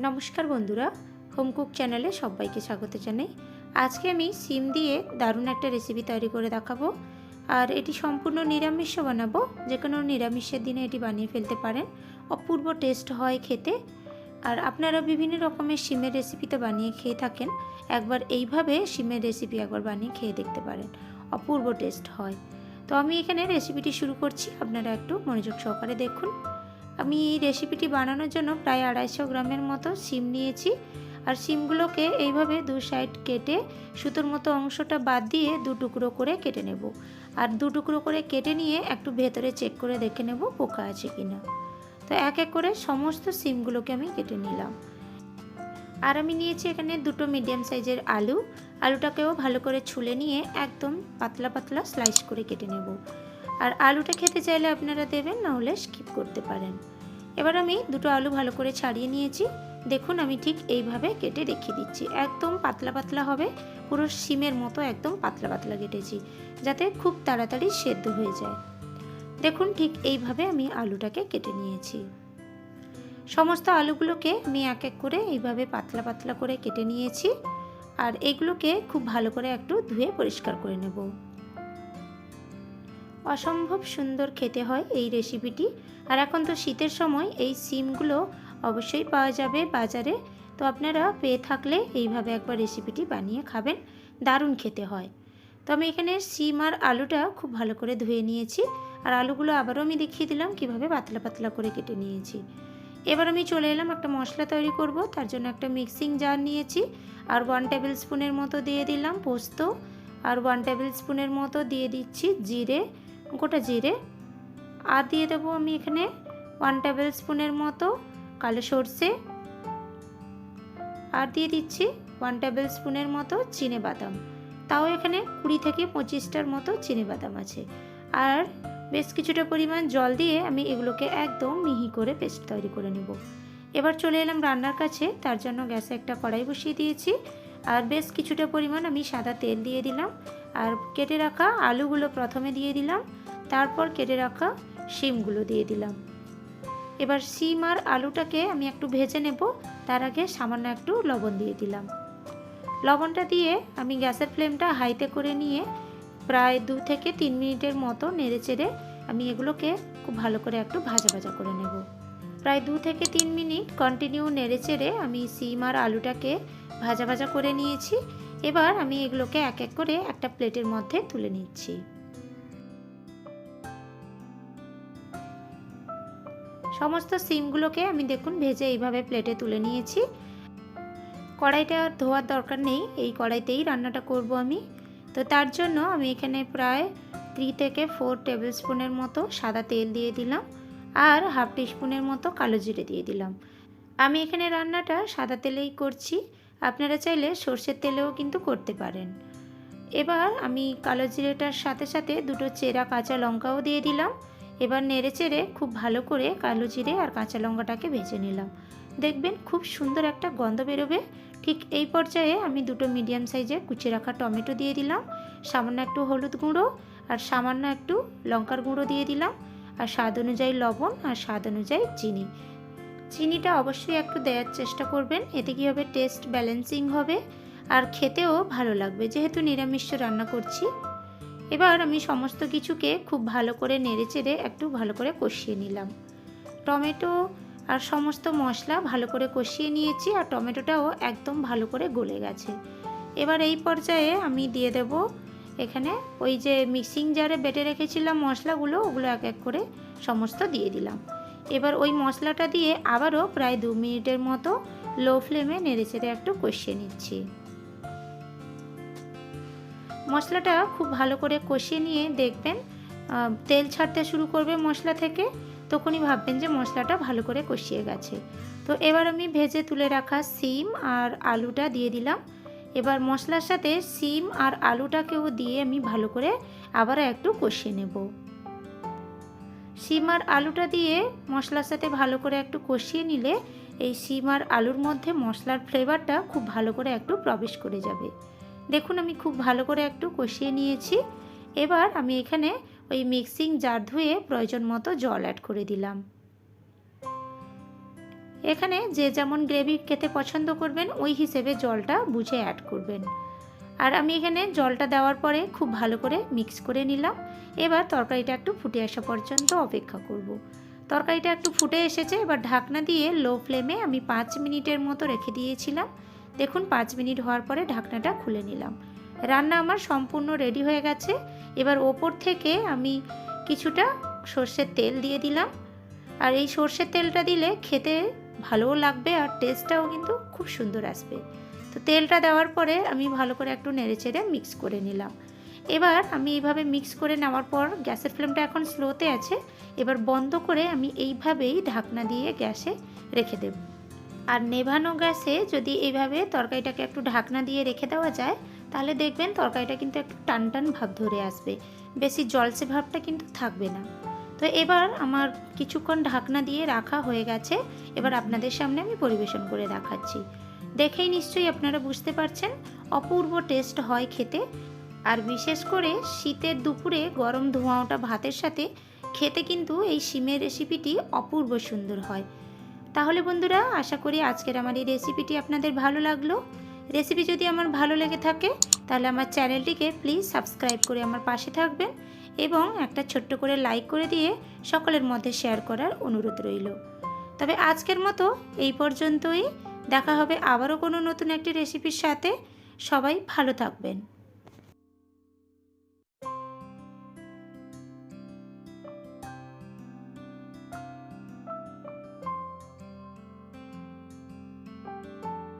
নমস্কার বন্ধুরা, হোমকুক চ্যানেলে সবাইকে স্বাগত জানাই। আজকে আমি সিম দিয়ে দারুণ একটা রেসিপি তৈরি করে দেখাবো। আর এটি সম্পূর্ণ নিরামিষও বানাবো, যে কোনো নিরামিষের দিনে এটি বানিয়ে ফেলতে পারেন। অপূর্ব টেস্ট হয় খেতে। আর আপনারা বিভিন্ন রকমের সিমের রেসিপি তো বানিয়ে খেয়ে থাকেন, একবার এইভাবে সিমের রেসিপি একবার বানিয়ে খেয়ে দেখতে পারেন। অপূর্ব টেস্ট হয়। তো আমি এখানে রেসিপিটি শুরু করছি, আপনারা একটু মনোযোগ সহকারে দেখুন। আমি এই রেসিপিটি বানানোর জন্য প্রায় আড়াইশো গ্রামের মতো সিম নিয়েছি। আর সিমগুলোকে এইভাবে দু সাইড কেটে সুতোর মতো অংশটা বাদ দিয়ে দু টুকরো করে কেটে নেব। আর দু টুকরো করে কেটে নিয়ে একটু ভেতরে চেক করে দেখে নেব পোকা আছে কিনা। তো এক এক করে সমস্ত সিমগুলোকে আমি কেটে নিলাম। আর আমি নিয়েছি এখানে দুটো মিডিয়াম সাইজের আলু। আলুটাকেও ভালো করে ছুলে নিয়ে একদম পাতলা পাতলা স্লাইস করে কেটে নেব। আর আলুটা খেতে চাইলে আপনারা দেবেন, না হলে স্কিপ করতে পারেন। এবার আমি দুটো আলু ভালো করে ছাড়িয়ে নিয়েছি। দেখুন, আমি ঠিক এইভাবে কেটে রেখে দিচ্ছি। একদম পাতলা পাতলা হবে, পুরো সিমের মতো একদম পাতলা পাতলা কেটেছি, যাতে খুব তাড়াতাড়ি সেদ্ধ হয়ে যায়। দেখুন, ঠিক এইভাবে আমি আলুটাকে কেটে নিয়েছি। সমস্ত আলুগুলোকে আমি এক এক করে এইভাবে পাতলা পাতলা করে কেটে নিয়েছি। আর এইগুলোকে খুব ভালো করে একটু ধুয়ে পরিষ্কার করে নেব। অসম্ভব সুন্দর খেতে হয় এই রেসিপিটি। আর এখন তো শীতের সময় এই সিমগুলো অবশ্যই পাওয়া যাবে বাজারে। তো আপনারা পেয়ে থাকলে এইভাবে একবার রেসিপিটি বানিয়ে খাবেন। দারুণ খেতে হয়। তো আমি এখানে সিম আর আলুটা খুব ভালো করে ধুয়ে নিয়েছি। আর আলুগুলো আবারও আমি দেখিয়ে দিলাম কীভাবে পাতলা পাতলা করে কেটে নিয়েছি। এবার আমি চলে এলাম একটা মশলা তৈরি করব। তার জন্য একটা মিক্সিং জার নিয়েছি। আর ওয়ান টেবিল স্পুনের মতো দিয়ে দিলাম পোস্ত। আর ওয়ান টেবিল স্পুনের মতো দিয়ে দিচ্ছি জিরে। গোটা জিরে। আর দিয়ে দেবো আমি এখানে ওয়ান টেবিল স্পুনের মতো কালো সর্ষে। আর দিয়ে দিচ্ছি ওয়ান টেবিল স্পুনের মতো চিনে বাদাম। তাও এখানে কুড়ি থেকে পঁচিশটার মতো চিনে বাদাম আছে। আর বেশ কিছুটা পরিমাণ জল দিয়ে আমি এগুলোকে একদম মিহি করে পেস্ট তৈরি করে নেব। এবার চলে এলাম রান্নার কাছে, তার জন্য গ্যাসে একটা কড়াই বসিয়ে দিয়েছি। আর বেশ কিছুটা পরিমাণ আমি সাদা তেল দিয়ে দিলাম। আর কেটে রাখা আলুগুলো প্রথমে দিয়ে দিলাম। তারপর কেটে রাখা শিমগুলো দিয়ে দিলাম। এবার শিম আর আলুটাকে আমি একটু ভেজে নেব। তার আগে সামান্য একটু লবণ দিয়ে দিলাম। লবণটা দিয়ে আমি গ্যাসের ফ্লেমটা হাইতে করে নিয়ে প্রায় দু থেকে তিন মিনিটের মতো নেড়ে চেড়ে আমি এগুলোকে খুব ভালো করে একটু ভাজা ভাজা করে নেব। প্রায় দু থেকে তিন মিনিট কন্টিনিউ নেড়ে চেড়ে আমি সিম আর আলুটাকে ভাজা ভাজা করে নিয়েছি। এবার আমি এগুলোকে এক এক করে একটা প্লেটের মধ্যে তুলে নিচ্ছি। সমস্ত সিমগুলোকে আমি দেখুন ভেজে এইভাবে প্লেটে তুলে নিয়েছি। কড়াইটা ধোয়ার দরকার নেই, এই কড়াইতেই রান্নাটা করব আমি। তো তার জন্য আমি এখানে প্রায় থ্রি থেকে ফোর টেবিল স্পুনের মতো সাদা তেল দিয়ে দিলাম আর হাফ টিস্পুনের মতো কালো জিরে দিয়ে দিলাম। আমি এখানে রান্নাটা সাদা তেলেই করছি, আপনারা চাইলে সর্ষের তেলেও কিন্তু করতে পারেন। এবার আমি কালো জিরেটার সাথে সাথে দুটো চেরা কাঁচা লঙ্কাও দিয়ে দিলাম। এবার নেড়ে চেড়ে খুব ভালো করে কালো জিরে আর কাঁচা লঙ্কাটাকে ভেজে নিলাম। দেখবেন খুব সুন্দর একটা গন্ধ বেরোবে। ঠিক এই পর্যায়ে আমি দুটো মিডিয়াম সাইজের কুচি রাখা টমেটো দিয়ে দিলাম, সামান্য একটু হলুদ গুঁড়ো আর সামান্য একটু লঙ্কার গুঁড়ো দিয়ে দিলাম আর স্বাদ অনুযায়ী লবণ আর স্বাদ অনুযায়ী চিনি। চিনিটা অবশ্যই একটু দেওয়ার চেষ্টা করবেন, এতে কী হবে? টেস্ট ব্যালেন্সিং হবে আর খেতেও ভালো লাগবে। যেহেতু নিরামিষ রান্না করছি এবার আমি সমস্ত কিছুকে খুব ভালো করে নেড়ে চেড়ে একটু ভালো করে কষিয়ে নিলাম। টমেটো আর সমস্ত মশলা ভালো করে কষিয়ে নিয়েছি আর টমেটোটাও একদম ভালো করে গলে গেছে। এবার এই পর্যায়ে আমি দিয়ে দেব এখানে ওই যে মিক্সিং জারে বেটে রেখেছিলাম মশলাগুলো, ওগুলো এক এক করে সমস্ত দিয়ে দিলাম। এবার ওই মশলাটা দিয়ে আবারও প্রায় দু মিনিটের মতো লো ফ্লেমে নেড়ে চেড়ে একটু কষিয়ে নিচ্ছি। মশলাটা খুব ভালো করে কষিয়ে নিয়ে দেখবেন তেল ছাড়তে শুরু করবে মশলা থেকে, তখনই ভাববেন যে মশলাটা ভালো করে কষিয়ে গেছে। তো এবার আমি ভেজে তুলে রাখা সিম আর আলুটা দিয়ে দিলাম। এবার মশলার সাথে সিম আর আলুটাকেও দিয়ে আমি ভালো করে আবার একটু কষিয়ে নেব। সিম আর আলুটা দিয়ে মশলার সাথে ভালো করে একটু কষিয়ে নিলে এই সিম আর আলুর মধ্যে মশলার ফ্লেভারটা খুব ভালো করে একটু প্রবেশ করে যাবে। দেখুন আমি খুব ভালো করে একটু কষিয়ে নিয়েছি। এবার আমি এখানে ওই মিক্সিং জার ধুয়ে প্রয়োজন মতো জল অ্যাড করে দিলাম। এখানে যে যেমন গ্রেভি খেতে পছন্দ করবেন, ওই হিসেবে জলটা বুঝে অ্যাড করবেন। আর আমি এখানে জলটা দেওয়ার পরে খুব ভালো করে মিক্স করে নিলাম। এবার তরকারিটা একটু ফুটে আসা পর্যন্ত অপেক্ষা করব। তরকারিটা একটু ফুটে এসেছে, এবার ঢাকনা দিয়ে লো ফ্লেমে আমি পাঁচ মিনিটের মতো রেখে দিয়েছিলাম। দেখুন, পাঁচ মিনিট হওয়ার পরে ঢাকনাটা খুলে নিলাম। রান্না আমার সম্পূর্ণ রেডি হয়ে গেছে। এবার ওপর থেকে আমি কিছুটা সর্ষের তেল দিয়ে দিলাম। আর এই সর্ষের তেলটা দিলে খেতে ভালোও লাগবে আর টেস্টটাও কিন্তু খুব সুন্দর আসবে। তো তেলটা দেওয়ার পরে আমি ভালো করে একটু নেড়ে চেড়ে মিক্স করে নিলাম। এবার আমি এইভাবে মিক্স করে নেওয়ার পর গ্যাসের ফ্লেমটা এখন স্লোতে আছে। এবার বন্ধ করে আমি এইভাবেই ঢাকনা দিয়ে গ্যাসে রেখে দেব। আর নেভানো গ্যাসে যদি এইভাবে তরকারিটাকে একটু ঢাকনা দিয়ে রেখে দেওয়া যায়, তাহলে দেখবেন তরকারিটা কিন্তু একটু টান টান ভাব ধরে আসবে। বেশি জলসে ভাবটা কিন্তু থাকবে না। তো এবার আমার কিছুক্ষণ ঢাকনা দিয়ে রাখা হয়ে গেছে। এবার আপনাদের সামনে আমি পরিবেশন করে দেখাচ্ছি। দেখেই নিশ্চয়ই আপনারা বুঝতে পারছেন, অপূর্ব টেস্ট হয় খেতে। আর বিশেষ করে শীতের দুপুরে গরম ধোঁয়া ওঠা ভাতের সাথে, খেতে কিন্তু এই সিমের রেসিপিটি অপূর্ব সুন্দর হয়। তাহলে বন্ধুরা, আশা করি আজকের আমার এই রেসিপিটি আপনাদের ভালো লাগল। রেসিপি যদি আমার ভালো লেগে থাকে, তাহলে আমার চ্যানেলটিকে প্লিজ সাবস্ক্রাইব করে আমার পাশে থাকবেন এবং একটা ছোট্ট করে লাইক করে দিয়ে সকলের মধ্যে শেয়ার করার অনুরোধ রইল। তবে আজকের মতো এই পর্যন্তই। দেখা হবে আবারও কোনো নতুন একটি রেসিপির সাথে। সবাই ভালো থাকবেন।